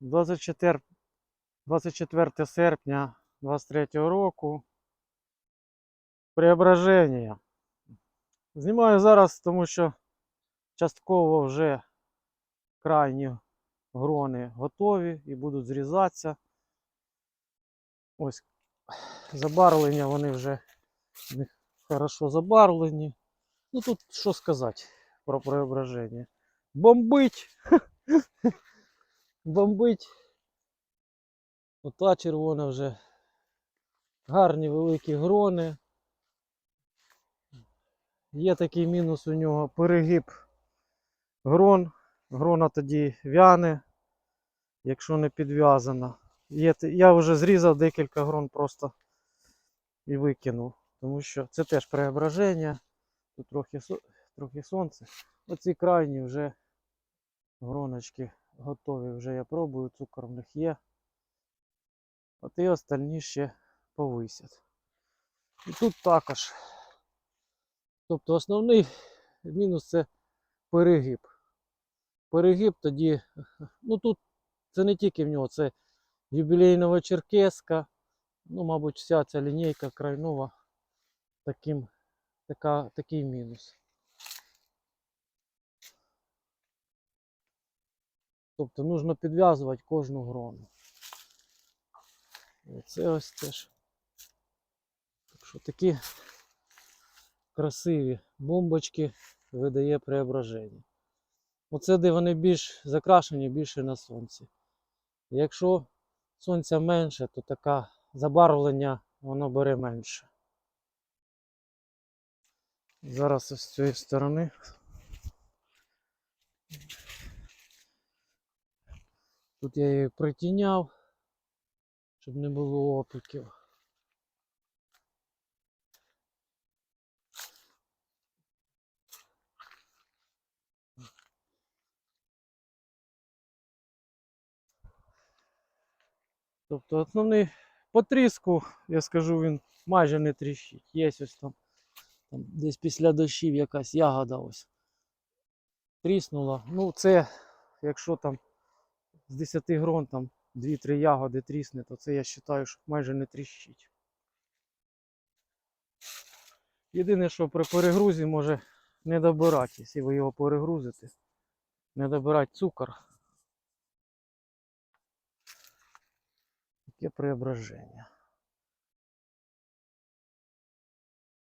24, 24 серпня 23 року. Преображення. Знімаю зараз, тому що частково вже крайні грони готові і будуть зрізатися. Ось забарвлення вони вже хорошо забарвлені. Ну тут що сказати про преображення. Бомбить! Бомбить. Ота червона вже. Гарні великі грони. Є такий мінус у нього перегиб грон. Грона тоді вяне, якщо не підв'язана. Я вже зрізав декілька грон просто і викинув. Тому що це теж преображення. Тут трохи, трохи сонце. Оці крайні вже гроночки готові. Вже я пробую, цукор в них є. От і остальні ще повисять. І тут також. Тобто основний мінус це перегиб. Перегиб тоді, ну тут це не тільки в нього, це юбілейнова черкеска. Ну, мабуть, вся ця лінійка крайнова таким, така, такий мінус. Тобто нужно підв'язувати кожну грону. І це ось теж. Так що такі красиві бомбочки видає преображення. Оце де вони більш закрашені більше на сонці. Якщо сонця менше, то таке забарвлення воно бере менше. Зараз ось з цієї сторони. Тут я її притіняв, щоб не було опіків. Тобто основний потріску, я скажу, він майже не тріщить. Є ось там, там десь після дощів якась ягода ось тріснула. Ну це, якщо там з 10 грон там 2-3 ягоди трісне, то це я вважаю, що майже не тріщить. Єдине, що при перегрузі може не добирати, якщо ви його перегрузите, не добирати цукор. Таке преображення.